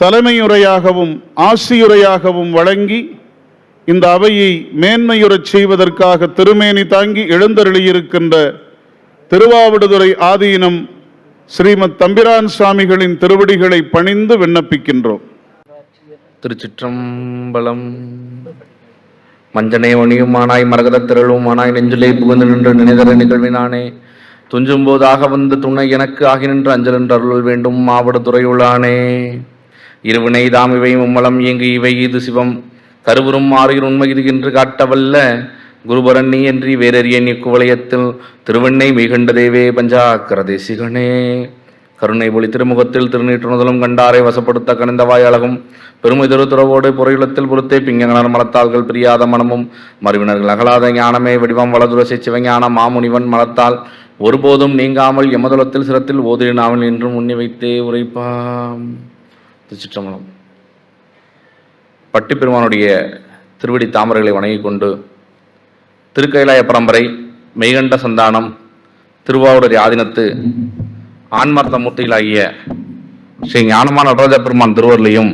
தலைமையுரையாகவும் ஆசியுரையாகவும் வழங்கி இந்த அவையை மேன்மையுறச் செய்வதற்காக திருமேனி தாங்கி எழுந்தருளியிருக்கின்ற திருவாவடுதுறை ஆதீனம் ஸ்ரீமத் தம்பிரான் சுவாமிகளின் திருவடிகளை பணிந்து விண்ணப்பிக்கின்றோம். திருச்சிற்றம்பலம். மஞ்சனை ஒணியுமானாய் மரகதத் திரளுமானாய் நெஞ்சிலே புகுந்து நின்று நினைதர நிகழ்வினானே. துஞ்சும் போதாக வந்து துணை எனக்கு ஆகி நின்று அஞ்சல் என்று அருள் வேண்டும் மாவடு துறையுளானே இருவினை தாம் இவை மும்மலம் இயங்கு இவை இது சிவம். கருவுறும் ஆறுகிற உண்மை இது என்று காட்டவல்ல. குருபரண்ணி என்றி என்று வேறறிய நீ திருவெண்ணை மிகண்ட தேவே பஞ்சாக்கர தேசிகனே. கருணை பொலி திருமுகத்தில் திருநீற்றுணுதலும் கண்டாரை வசப்படுத்த கனிந்தவாய் அழகும். பெருமை திருத்துறவோடு பொறையுளத்தில் பொறுத்தே பிங்கங்கனர் மலத்தாள்கள் பிரியாத மனமும். மறுவினர்கள் அகலாத ஞானமே வடிவம் வலதுரசை சிவஞான மாமுனிவன் மலத்தால் ஒருபோதும் நீங்காமல் எமதுலத்தில் சிரத்தில் ஓதினாவில் என்றும் உண்ணி வைத்தே உரைப்பாம். திருச்சிற்றம்பலம். பட்டிப்பெருமானுடைய திருவடி தாமரைகளை வணங்கிக் கொண்டு திருக்கைலாய பரம்பரை மெய்கண்ட சந்தானம் திருவாவூரரி ஆதீனத்து ஆன்மார்த்த மூர்த்திகளாகிய ஸ்ரீ ஞானமான நடராஜ பெருமான் திருவருளையும்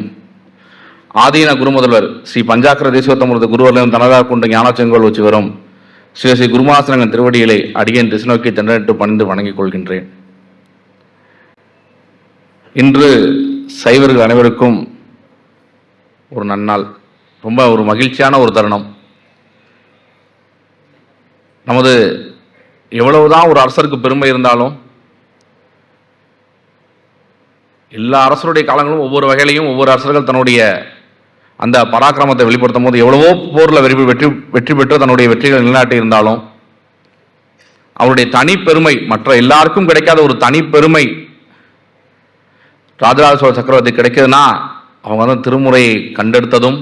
ஆதீன குருமுதல்வர் ஸ்ரீ பஞ்சாக்கர தேசியோத்தமரது குருவர்களையும் தனதாக கொண்டு ஞானச்செங்கோல் வச்சு வரும் ஸ்ரீ ஸ்ரீ குருமாசனங்கள் திருவடிகளை அடியேன் திசை நோக்கி தண்டனிட்டு பணிந்து வணங்கிக் கொள்கின்றேன். இன்று சைவர்கள் அனைவருக்கும் ஒரு நன்னாள். ரொம்ப ஒரு மகிழ்ச்சியான ஒரு தருணம். நமது எவ்வளவுதான் ஒரு அரசருக்கு பெருமை இருந்தாலும் எல்லா அரசருடைய காலங்களும் ஒவ்வொரு வகையிலையும் ஒவ்வொரு அரசர்கள் தன்னுடைய அந்த பராக்கிரமத்தை வெளிப்படுத்தும் போது எவ்வளவோ போரில் வெற்றி வெற்றி வெற்றி பெற்று தன்னுடைய வெற்றிகளை நிலைநாட்டி இருந்தாலும் அவருடைய தனி பெருமை மற்ற எல்லாருக்கும் கிடைக்காத ஒரு தனி பெருமை ராஜராஜ சோழ சக்கரவர்த்தி கிடைக்குதுன்னா அவங்க வந்து திருமுறையை கண்டெடுத்ததும்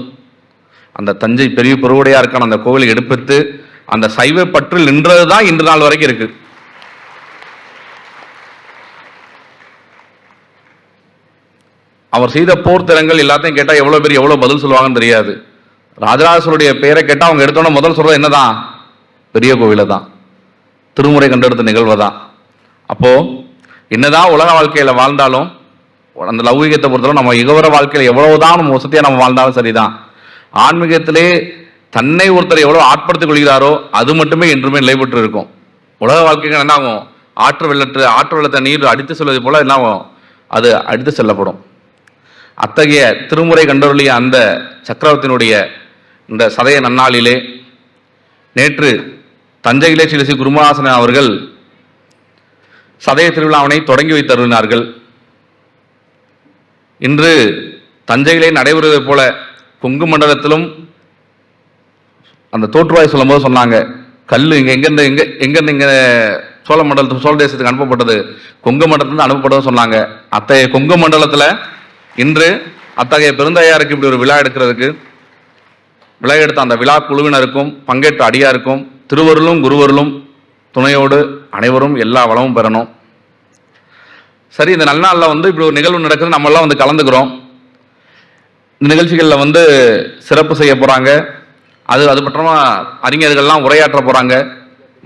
அந்த தஞ்சை பெரிய பெருவுடையா இருக்கான அந்த கோவிலை எடுப்பித்து அந்த சைவ பற்று நின்றது தான் இன்று நாள் வரைக்கும் இருக்கு. அவர் செய்த போர் திறங்கள் எல்லாத்தையும் கேட்டால் எவ்வளோ பேர் எவ்வளோ பதில் சொல்லுவாங்கன்னு தெரியாது. ராஜராஜசருடைய பெயரை கேட்டால் அவங்க எடுத்தோன்னே முதல் சொல்கிறது என்னதான்? பெரிய கோவிலை தான். திருமுறை கண்டெடுத்த நிகழ்வு தான். அப்போது என்னதான் உலக வாழ்க்கையில் வாழ்ந்தாலும் அந்த லௌகிகத்தை பொறுத்தவரை நம்ம இகவர வாழ்க்கையில் எவ்வளவுதான் நம்ம வசதியாக நம்ம வாழ்ந்தாலும் சரிதான். ஆன்மீகத்திலே தன்னை ஒருத்தர் எவ்வளோ ஆட்படுத்திக் கொள்கிறாரோ அது மட்டுமே என்றுமே நிலைபெற்று இருக்கும் உலக வாழ்க்கைகள் என்ன ஆகும் ஆற்று வெள்ளற்று ஆற்று வெள்ளத்தை நீர் அடித்து செல்வது போல என்ன ஆகும் அது அடித்து செல்லப்படும். அத்தகைய திருமுறை கண்டருளிய அந்த சக்கரவர்த்தியினுடைய இந்த சதய நன்னாளிலே நேற்று தஞ்சையிலே சிலசி ஸ்ரீ குருமாசன அவர்கள் சதய திருவிழாவினை தொடங்கி வைத்தருளினார்கள். இன்று தஞ்சையிலே நடைபெறுவதைப் போல கொங்கு மண்டலத்திலும் அந்த தோற்றுவாய் சொல்லும்போது சொன்னாங்க கல் இங்கே எங்கேருந்து எங்கே எங்கேருந்து இங்கே சோழ மண்டலத்து சோழ தேசத்துக்கு அனுப்பப்பட்டது. கொங்கு மண்டலத்துலேருந்து அனுப்பப்பட்டதும் சொன்னாங்க. அத்தகைய கொங்கு மண்டலத்தில் இன்று அத்தகைய பெருந்தையாருக்கு இப்படி ஒரு விழா எடுக்கிறதுக்கு விழா எடுத்த அந்த விழா குழுவினருக்கும் பங்கேற்ற அடியாருக்கும் திருவருளும் குருவருளும் துணையோடு அனைவரும் எல்லா வளமும் பெறணும். சரி இந்த நல்நாளில் வந்து இப்படி ஒரு நிகழ்வு நடக்குது நம்மெல்லாம் வந்து கலந்துக்கிறோம். இந்த நிகழ்ச்சிகளில் வந்து சிறப்பு செய்ய போகிறாங்க அது அது மட்டுமா அறிஞர்கள்லாம் உரையாற்ற போகிறாங்க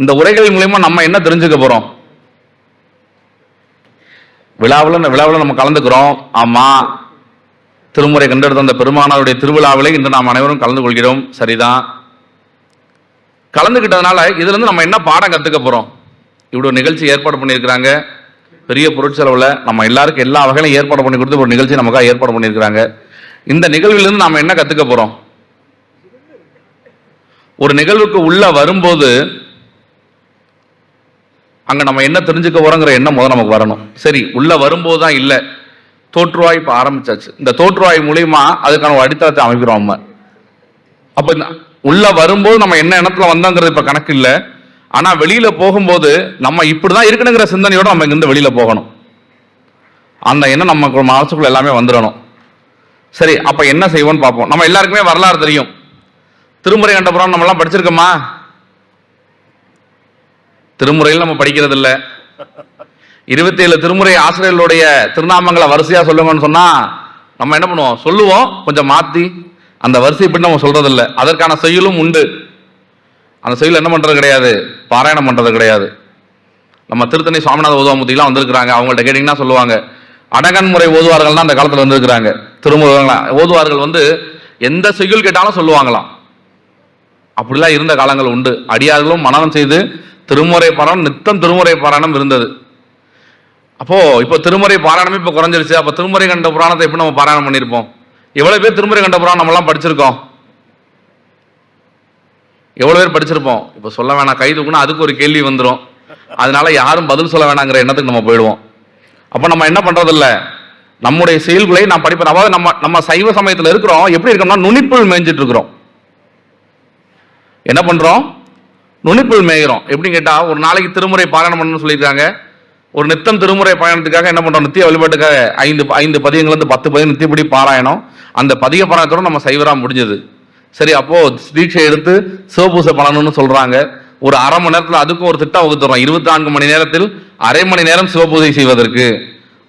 இந்த உரைகள் மூலயமா நம்ம என்ன தெரிஞ்சுக்க போகிறோம் விழாவில் விழாவில் நம்ம கலந்துக்கிறோம். ஆமாம் திருமுறை கண்டெடுத்த அந்த பெருமானாருடைய திருவிழாவிலே இன்று நாம் அனைவரும் கலந்து கொள்கிறோம். சரிதான். கலந்துக்கிட்டதுனால இதுலேருந்து நம்ம என்ன பாடம் கற்றுக்க போகிறோம் இப்படி ஒரு நிகழ்ச்சி ஏற்பாடு பண்ணியிருக்கிறாங்க. பெரிய பொருட்செலவில் நம்ம எல்லாருக்கும் எல்லா வகையிலும் ஏற்பாடு பண்ணி கொடுத்து ஒரு நிகழ்ச்சி நமக்காக ஏற்பாடு பண்ணியிருக்கிறாங்க. இந்த நிகழ்விலிருந்து நாம் என்ன கற்றுக்க போகிறோம் ஒரு நிகழ்வுக்கு உள்ள வரும்போது அங்கே நம்ம என்ன தெரிஞ்சுக்க போகிறோங்கிற எண்ணம் முதல் நமக்கு வரணும். சரி உள்ளே வரும்போது தான் இல்லை. தோற்றுவாய் இப்போ ஆரம்பிச்சாச்சு. இந்த தோற்றுவாய் மூலியமா அதுக்கான ஒரு அடித்தளத்தை அமைக்கிறோம் நம்ம. அப்போ உள்ளே வரும்போது நம்ம என்ன இனத்தில் வந்தோங்கிறது இப்போ கணக்கு இல்லை. ஆனால் வெளியில் போகும்போது நம்ம இப்படி தான் இருக்கணுங்கிற சிந்தனையோடு நம்ம இங்கேருந்து வெளியில் போகணும். அந்த எண்ணம் நம்ம மனசுக்குள்ள எல்லாமே வந்துடணும். சரி அப்போ என்ன செய்வோம்னு பார்ப்போம். நம்ம எல்லாருக்குமே வரலாறு தெரியும். திருமுறை கண்டபுரம் நம்ம படிச்சிருக்கோமா? திருமுறையில் நம்ம படிக்கிறது இல்லை இருபத்தி ஏழு திருமுறை ஆசிரியர்களுடைய திருநாமங்களை வரிசையாக சொல்லுங்கன்னு சொன்னால் நம்ம என்ன பண்ணுவோம்? சொல்லுவோம் கொஞ்சம் மாற்றி அந்த வரிசைப்படி நம்ம சொல்றது அதற்கான செயலும் உண்டு. அந்த செயல் என்ன பண்ணுறது கிடையாது? பாராயணம் பண்ணுறது கிடையாது. நம்ம திருத்தணி சுவாமிநாத ஓதுவாமூர்த்திலாம் வந்திருக்கிறாங்க. அவங்கள்ட்ட கேட்டிங்கன்னா சொல்லுவாங்க. அடகன் முறை ஓதுவார்கள் தான் அந்த காலத்தில் வந்திருக்கிறாங்க. திருமுருகங்களா ஓதுவார்கள் வந்து எந்த செய்யுள் கேட்டாலும் சொல்லுவாங்களாம். அப்படிலாம் இருந்த காலங்கள் உண்டு. அடியார்களும் மனநம் செய்து திருமுறை பாராயணம் நித்தம் திருமுறை பாராயணம் இருந்தது. அப்போ இப்போ திருமுறை பாராயணமே இப்போ குறைஞ்சிருச்சு. அப்போ திருமுறை கண்ட புராணத்தை எப்படி நம்ம பாராயணம் பண்ணியிருப்போம்? எவ்வளோ பேர் திருமுறை கண்ட புராணம் நம்மலாம் படிச்சிருக்கோம்? எவ்வளோ பேர் படிச்சிருப்போம். இப்போ சொல்ல வேணாம் கை தூக்குனா அதுக்கு ஒரு கேள்வி வந்துடும் அதனால யாரும் பதில் சொல்ல வேணாங்கிற எண்ணத்துக்கு நம்ம போயிடுவோம். அப்போ நம்ம என்ன பண்ணுறதில்ல நம்முடைய செயல்களை நான் படிப்பேன் அதாவது நம்ம நம்ம சைவ சமயத்தில் இருக்கிறோம். எப்படி இருக்கோம்னா நுனிப்புள் மேய்ஞ்சிட்டு இருக்கிறோம். என்ன பண்ணுறோம் நுனிப்புள் மேய்கிறோம். எப்படின்னு கேட்டால் ஒரு நாளைக்கு திருமுறை பாராயணம் பண்ணணும்னு சொல்லியிருக்காங்க. ஒரு நித்தம் திருமுறை பயணத்துக்காக என்ன பண்ணுறோம் நித்திய வழிபாட்டுக்காக ஐந்து ஐந்து பதியங்கள்லேருந்து பத்து பதியம் நித்தியப்படி பாராயணம். அந்த பதிய பாராயணத்தோட நம்ம சைவராக முடிஞ்சது. சரி அப்போ தீட்சை எடுத்து சிவபூசை பண்ணணும்னு சொல்றாங்க. ஒரு அரை மணி நேரத்தில் அதுக்கும் ஒரு திட்டம் வகுத்துறோம் இருபத்தி நான்கு மணி நேரத்தில் அரை மணி நேரம் சிவபூஜை செய்வதற்கு.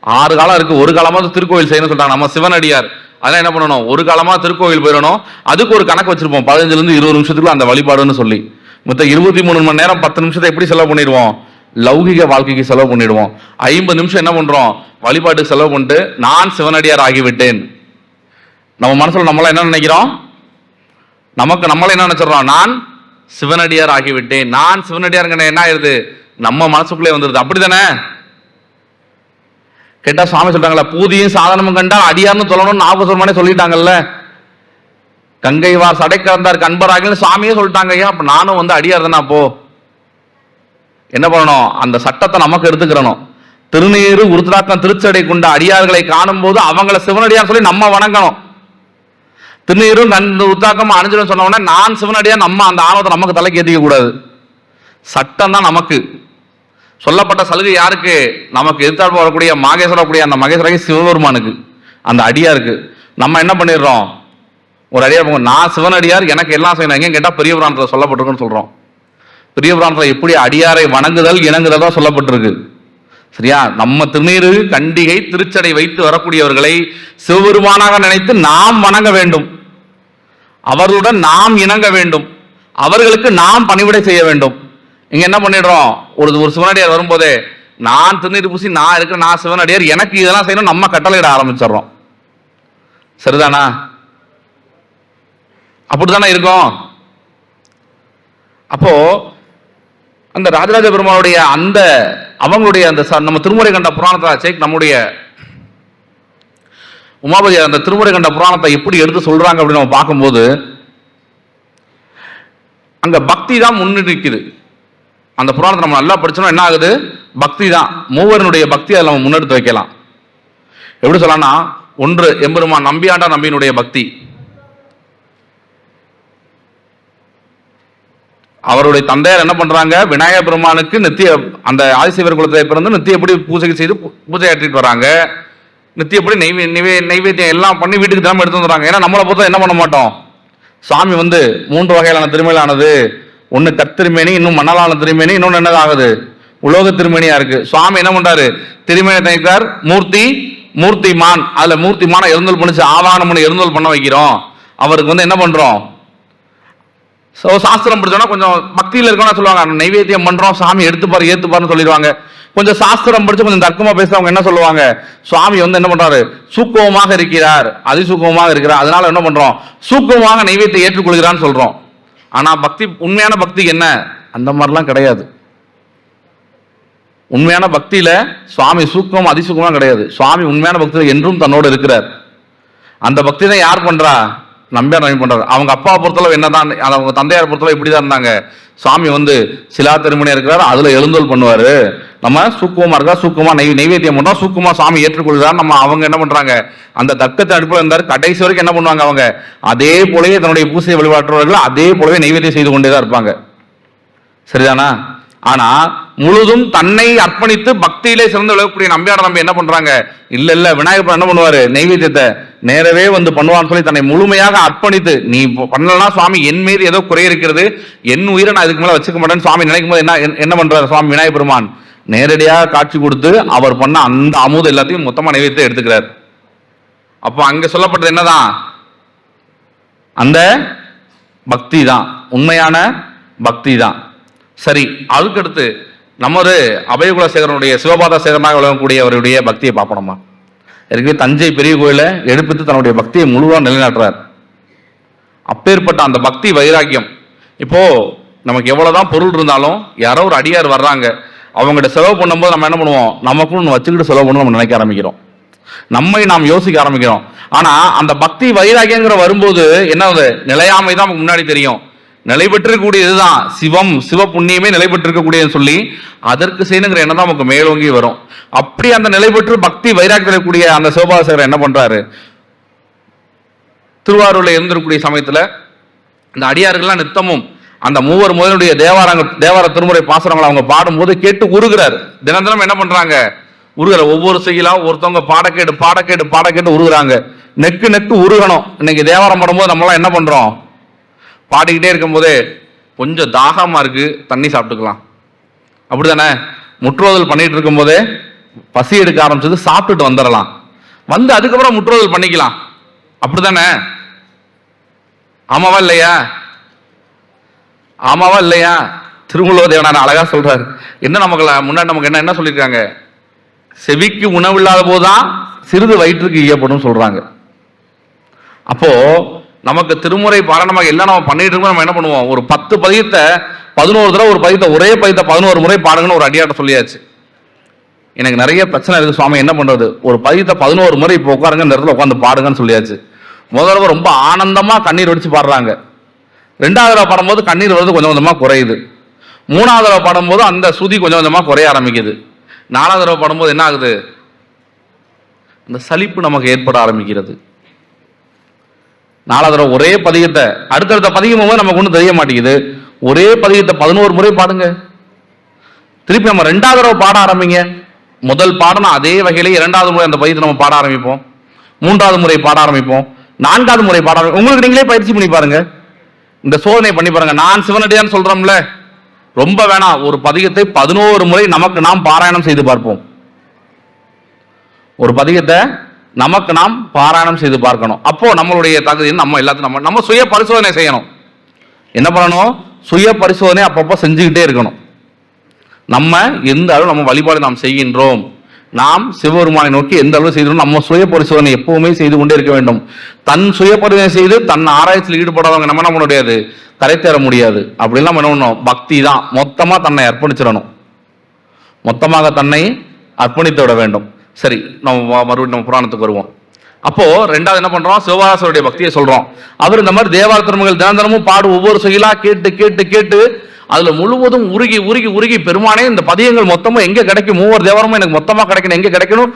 ஆறு காலம் இருக்கு. ஒரு காலமாவது திருக்கோயில் செய்யணும்னு சொல்றாங்க நம்ம சிவனடியார். அதெல்லாம் என்ன பண்ணணும்? ஒரு காலமா திருக்கோயில் போயிடணும். அதுக்கு ஒரு கணக்கு வச்சிருப்போம். பதினஞ்சுல இருந்து இருபது நிமிஷத்துக்குள்ள அந்த வழிபாடுன்னு சொல்லி. மொத்த இருபத்தி மூணு மணி நேரம் பத்து நிமிஷத்தை எப்படி செலவு பண்ணிடுவோம்? லௌகிக வாழ்க்கைக்கு செலவு பண்ணிடுவோம். ஐம்பது நிமிஷம் என்ன பண்றோம்? வழிபாட்டுக்கு செலவு பண்ணிட்டு நான் சிவனடியார் ஆகிவிட்டேன். நம்ம மனசுல நம்மளாம் என்ன நினைக்கிறோம்? நமக்கு நம்மளை என்ன நினைச்சிடறோம்? நான் சிவனடியார் ஆகிவிட்டேன் நான் சிவனடியாருங்க என்ன ஆயிருது? நம்ம மனசுக்குள்ளே வந்துருது. அப்படிதானே? கேட்டால் சுவாமி சொல்றாங்களா பூதியும் சாதனமும் கண்டால் அடியார்னு சொல்லணும்னு நாகசுரமானே சொல்லிட்டாங்கல்ல. கங்கைவார் சடை கறந்தார் கண்பராகின்னு சாமியே சொல்லிட்டாங்க ஐயா. அப்ப நானும் வந்து அடியார் தானே அப்போ? என்ன பண்ணணும்? அந்த சட்டத்தை நமக்கு எடுத்துக்கிறணும். திருநீரு உருத்ராக்கம் திருச்சடை கொண்ட அடியார்களை காணும் போது அவங்கள சிவனடியார் சொல்லி நம்ம வணங்கணும். திருநீரும் கண் உத்தாக்கம் அணிஞ்சிடும் சொன்ன உடனே நான் சிவனடியாக நம்ம அந்த ஆணவத்தை நமக்கு தலைக்கு ஏற்றிக்க கூடாது. சட்டம் தான் நமக்கு. சொல்லப்பட்ட சலுகை யாருக்கு? நமக்கு எதிர்த்தாற்ப வரக்கூடிய மாகேஸ்வர கூடிய அந்த மகேஸ்வரகி சிவபெருமானுக்கு. அந்த அடியாருக்கு. நம்ம என்ன பண்ணிடுறோம்? ஒரு அடியார் நான் சிவனடியார் எனக்கு எல்லாம் செய்யணும். எங்கேயும் கேட்டால் பெரிய புராணத்தில் சொல்லப்பட்டிருக்குன்னு சொல்கிறோம் பெரிய புராணத்தில் எப்படி அடியாரை வணங்குதல் இணங்குதல் தான் சொல்லப்பட்டிருக்கு. சரியா? நம்ம திருநீரு கண்டிகை திருச்சடை வைத்து வரக்கூடியவர்களை சிவபெருமானாக நினைத்து நாம் வணங்க வேண்டும். அவர்களுடன் நாம் இணங்க வேண்டும். அவர்களுக்கு நாம் பணிவிடை செய்ய வேண்டும். இங்க என்ன பண்ணிடுறோம்? ஒரு ஒரு சிவனடியார் வரும்போதே நான் திருநீர் பூசி நான் இருக்கிற நான் சிவனடியார் எனக்கு இதெல்லாம் செய்யணும் நம்ம கட்டளையிட ஆரம்பிச்சிடுறோம். சரிதானா? அப்படித்தானே இருக்கும்? அப்போ அந்த ராஜராஜ பெருமாளுடைய அந்த அவங்களுடைய அந்த நம்ம திருமுறை கண்ட புராணத்தை சேக் நம்முடைய உமாபதி அந்த திருமுறை கண்ட புராணத்தை எப்படி எடுத்து சொல்றாங்க அப்படின்னு நம்ம பார்க்கும்போது அங்க பக்தி தான் முன்னிற்குது அந்த புராணத்தை நம்ம நல்லா படிச்சோம்னா என்ன ஆகுது? பக்தி தான். மூவரனுடைய பக்தி அதில் நம்ம முன்னெடுத்து வைக்கலாம். எப்படி சொல்லலாம்னா ஒன்று எம்பெருமான் நம்பியாண்டா நம்பியினுடைய பக்தி. அவருடைய தந்தையார் என்ன பண்றாங்க? விநாயகர் பெருமானுக்கு நித்திய அந்த ஆதிசிவர் குலத்தை பிறந்து நித்தியப்படி பூஜை செய்து பூஜை ஆற்றிட்டு வராங்க. நித்தியப்படி நெய்வே நெய்வே நைவேத்தியம் எல்லாம் பண்ணி வீட்டுக்கு தினமும் எடுத்து வந்துடுறாங்க. ஏன்னா நம்மளை பொறுத்த என்ன பண்ண மாட்டோம்? சாமி வந்து மூன்று வகையிலான திருமையிலானது ஒன்று கத்திருமேனி இன்னும் மணலான திருமேனி இன்னொன்று என்னது ஆகுது உலோக திருமேனியா இருக்கு. சுவாமி என்ன பண்றாரு? திருமேனி தனிக்கார் மூர்த்தி மூர்த்தி மான் அதுல மூர்த்தி மான எழுந்தல் பண்ணிச்சு. ஆவாகனம் பண்ணி எழுந்தல் பண்ண வைக்கிறோம். அவருக்கு வந்து என்ன பண்றோம்? ஸோ சாஸ்திரம் படிச்சோன்னா கொஞ்சம் பக்தியில் இருக்கணும்னு சொல்லுவாங்க. நைவேத்தியம் பண்ணுறோம் சாமி எடுத்துப்பாரு ஏற்றுப்பாருன்னு சொல்லிடுவாங்க. கொஞ்சம் சாஸ்திரம் படித்து கொஞ்சம் தர்க்கமாக பேசுறவங்க என்ன சொல்லுவாங்க? சுவாமி வந்து என்ன பண்ணுறாரு சூக்குவமாக இருக்கிறார். அதிசூக்குவமாக இருக்கிறார். அதனால என்ன பண்ணுறோம் சூக்குவமாக நைவேத்தியம் ஏற்றுக்கொள்கிறான்னு சொல்கிறோம் ஆனால் பக்தி உண்மையான பக்தி என்ன? அந்த மாதிரிலாம் கிடையாது. உண்மையான பக்தியில் சுவாமி சூக்கம் அதிசூக்கமாக கிடையாது. சுவாமி உண்மையான பக்தியில் என்றும் தன்னோடு இருக்கிறார். அந்த பக்தி தான் யார் பண்ணுறா நம்பியார் நம்பி பண்ணுறாரு அவங்க அப்பா பொறுத்தளவு என்னதான் அவங்க தந்தையார் பொறுத்தளவு இப்படிதான் இருந்தாங்க. சுவாமி வந்து சிலா திருமணியா இருக்கிறார் அதில் எழுந்தோல் பண்ணுவார். நம்ம சூக்குவமா இருக்கா? சூக்குமா நெய் நைவேத்தியம் பண்ணுறோம் சூக்குமா சாமி ஏற்றுக்கொள்கிறார். நம்ம அவங்க என்ன பண்ணுறாங்க அந்த தர்க்கத்தை அடுப்புல இருந்தார். கடைசி வரைக்கும் என்ன பண்ணுவாங்க அவங்க? அதே போலவே தன்னுடைய பூசை வழிபாட்டுறவர்கள் அதே போலவே நைவேத்தியம் செய்து கொண்டே தான் இருப்பாங்க. சரிதானா? ஆனால் முழுதும் தன்னை அர்ப்பணித்து பக்தியிலே சிறந்து விளக்கக்கூடிய நம்பியார் நம்பி என்ன பண்றாங்க? இல்ல இல்ல விநாயகர் என்ன பண்ணுவாரு? நெய்வேத்தியத்தை நேரவே வந்து பண்ணுவான்னு சொல்லி தன்னை முழுமையாக அர்ப்பணித்து நீ பண்ணலன்னா சுவாமி என் மீது ஏதோ குறை இருக்கிறது. என் உயிரை நான் இதுக்கு மேல வச்சுக்க மாட்டேன்னு சுவாமி நினைக்கும் போது என்ன என்ன பண்றாரு சுவாமி விநாயகர் பெருமான்? நேரடியாக காட்சி கொடுத்து அவர் பண்ண அந்த அமுது எல்லாத்தையும் மொத்தமா நைவேத்தியம் எடுத்துக்கிறார். அப்போ அங்க சொல்லப்பட்டது என்னதான்? அந்த பக்தி தான் உண்மையான பக்தி தான் சரி அதுக்கடுத்து நமது அபயகுலசேகரனுடைய சிவபாத சேகரனாக விளங்கக்கூடிய அவருடைய பக்தியை பார்ப்போம்மா. ஏற்கனவே தஞ்சை பெரிய கோயிலை எடுப்பித்து தன்னுடைய பக்தியை முழுவாக நிலைநாட்டுறார். அப்பேற்பட்ட அந்த பக்தி வைராக்கியம். இப்போ நமக்கு எவ்வளவுதான் பொருள் இருந்தாலும் யாரோ ஒரு அடியார் வர்றாங்க. அவங்ககிட்ட செலவு பண்ணும்போது நம்ம என்ன பண்ணுவோம்? நமக்கும் ஒன்று வச்சுக்கிட்டு செலவு பண்ணணும் நம்ம நினைக்க ஆரம்பிக்கிறோம். நம்மை நாம் யோசிக்க ஆரம்பிக்கிறோம். ஆனா அந்த பக்தி வைராகியங்கிற வரும்போது என்ன ஆகுது? நிலையாமை தான் நமக்கு முன்னாடி தெரியும். நிலை பெற்றிருக்கக்கூடிய இதுதான் சிவம் சிவ புண்ணியமே நிலை பெற்றிருக்கக்கூடியதுன்னு சொல்லி அதற்கு செய்யணுங்கிற எண்ணம் தான் நமக்கு மேலோங்கி வரும். அப்படி அந்த நிலை பெற்று பக்தி வைராக்கியம் கூடிய அந்த சிவபாசகர் என்ன பண்றாரு? திருவாரூர்ல இருந்திருக்கக்கூடிய சமயத்துல இந்த அடியார்கள்லாம் நித்தமும் அந்த மூவர் முதலுடைய தேவாரங்க தேவார திருமுறை பாசுரங்களை அவங்க பாடும்போது கேட்டு உருகிறார். தினம் தினம் என்ன பண்றாங்க? உருகிற ஒவ்வொரு செய்யலா ஒருத்தவங்க பாடக்கேட்டு பாடக்கேட்டு பாடக்கேட்டு உருகுறாங்க. Neck neck உருகணும். இன்னைக்கு தேவாரம் பாடும்போது நம்மளாம் என்ன பண்றோம்? பாடிக்கிட்டே இருக்கும்போதே கொஞ்சம் தாகமாக இருக்குது தண்ணி சாப்பிட்டுக்கலாம். அப்படி தானே முற்றுவதல் பண்ணிகிட்டு இருக்கும்போதே பசி எடுக்க ஆரம்பிச்சது சாப்பிட்டுட்டு வந்துடலாம். வந்து அதுக்கப்புறம் முற்றுவதல் பண்ணிக்கலாம். அப்படிதானே ஆமாவா இல்லையா? ஆமாவா இல்லையா? திருமூலவர் தேவனார் அழகா சொல்றாரு. என்ன நமக்கு முன்னாடி நமக்கு என்ன என்ன சொல்லியிருக்காங்க? செவிக்கு உணவு இல்லாத போதுதான் சிறிது வயிற்றுக்கு ஈயப்படும் சொல்றாங்க. அப்போ நமக்கு திருமுறை பாராயணமாக எல்லாம் நம்ம பண்ணிட்டு இருக்கோம் நம்ம என்ன பண்ணுவோம்? ஒரு பத்து பதியத்தை பதினோரு தடவை ஒரு பதியத்தை ஒரே பதியத்தை பதினோரு முறை பாடுங்கன்னு ஒரு அடியாட்ட சொல்லியாச்சு. எனக்கு நிறைய பிரச்சனை இருக்கு சுவாமி என்ன பண்றது? ஒரு பதியத்தை பதினோரு முறை இப்போ உட்காருங்க இந்த இடத்துல உட்காந்து பாடுங்கன்னு சொல்லியாச்சு. முதல்ல ரொம்ப ஆனந்தமா கண்ணீர் வடிச்சு பாடுறாங்க. ரெண்டாவது தடவை பாடும்போது கண்ணீர் வருது கொஞ்சம் கொஞ்சமா குறையுது. மூணாவது தடவை பாடும்போது அந்த சுதி கொஞ்சம் கொஞ்சமா குறைய ஆரம்பிக்குது. நாலாவது தடவை பாடும்போது என்ன ஆகுது? அந்த சலிப்பு நமக்கு ஏற்பட ஆரம்பிக்கிறது. நாலாவது தடவை ஒரே பதிகத்தை அடுத்தடுத்த பதிகம் போது நமக்கு ஒன்றும் தெரிய மாட்டேங்குது. ஒரே பதிகத்தை பதினோரு முறை பாடுங்க. திருப்பி நம்ம ரெண்டாவது தடவை பாட ஆரம்பிங்க. முதல் பாடணும் அதே வகையிலே இரண்டாவது முறை அந்த பதியத்தை நம்ம பாட ஆரம்பிப்போம். மூன்றாவது முறை பாட ஆரம்பிப்போம். நான்காவது முறை பாட ஆரம்பி- உங்களுக்கு நீங்களே பயிற்சி பண்ணி பாருங்க. இந்த சோதனை பண்ணி பாருங்க. நான் சிவனடியான்னு சொல்றோம்ல. ரொம்ப வேணாம் ஒரு பதிகத்தை பதினோரு முறை நமக்கு நாம் பாராயணம் செய்து பார்ப்போம். ஒரு பதிகத்தை நமக்கு நாம் பாராயணம் செய்து பார்க்கணும். அப்போ நம்மளுடைய தகுதி நம்ம எல்லாத்தையும் நம்ம நம்ம சுய பரிசோதனை செய்யணும். என்ன பண்ணணும்? சுய பரிசோதனை அப்பப்போ செஞ்சுக்கிட்டே இருக்கணும். நம்ம எந்த அளவு நம்ம வழிபாடு நாம் செய்கின்றோம் நாம் சிவபெருமானை நோக்கி எந்த அளவு செய்கிறோம் நம்ம சுய பரிசோதனை எப்பவுமே செய்து கொண்டே இருக்க வேண்டும். தன் சுய பரிசோதனை செய்து தன் ஆராய்ச்சியில் ஈடுபடாதவங்க நம்ம என்ன பண்ண முடியாது கரை தேர முடியாது. அப்படிலாம் என்ன பண்ணணும்? பக்தி தான். மொத்தமாக தன்னை அர்ப்பணிச்சிடணும். மொத்தமாக தன்னை அர்ப்பணித்து விட வேண்டும். சரி நம்ம மறுபடியும் நம்ம புராணத்துக்கு வருவோம். அப்போ ரெண்டாவது என்ன பண்றோம்? சிவபாசருடைய பக்தியை சொல்றோம். அவர் இந்த மாதிரி தேவார திருமகள் தினம் தினமும் பாடு ஒவ்வொரு செயலா கேட்டு கேட்டு கேட்டு அதுல முழுவதும் உருகி உருகி உருகி பெருமானே இந்த பதியங்கள் மொத்தமாக எங்க கிடைக்கும்? மூவர் தேவாரமும் எனக்கு மொத்தமா கிடைக்கணும். எங்க கிடைக்கணும்?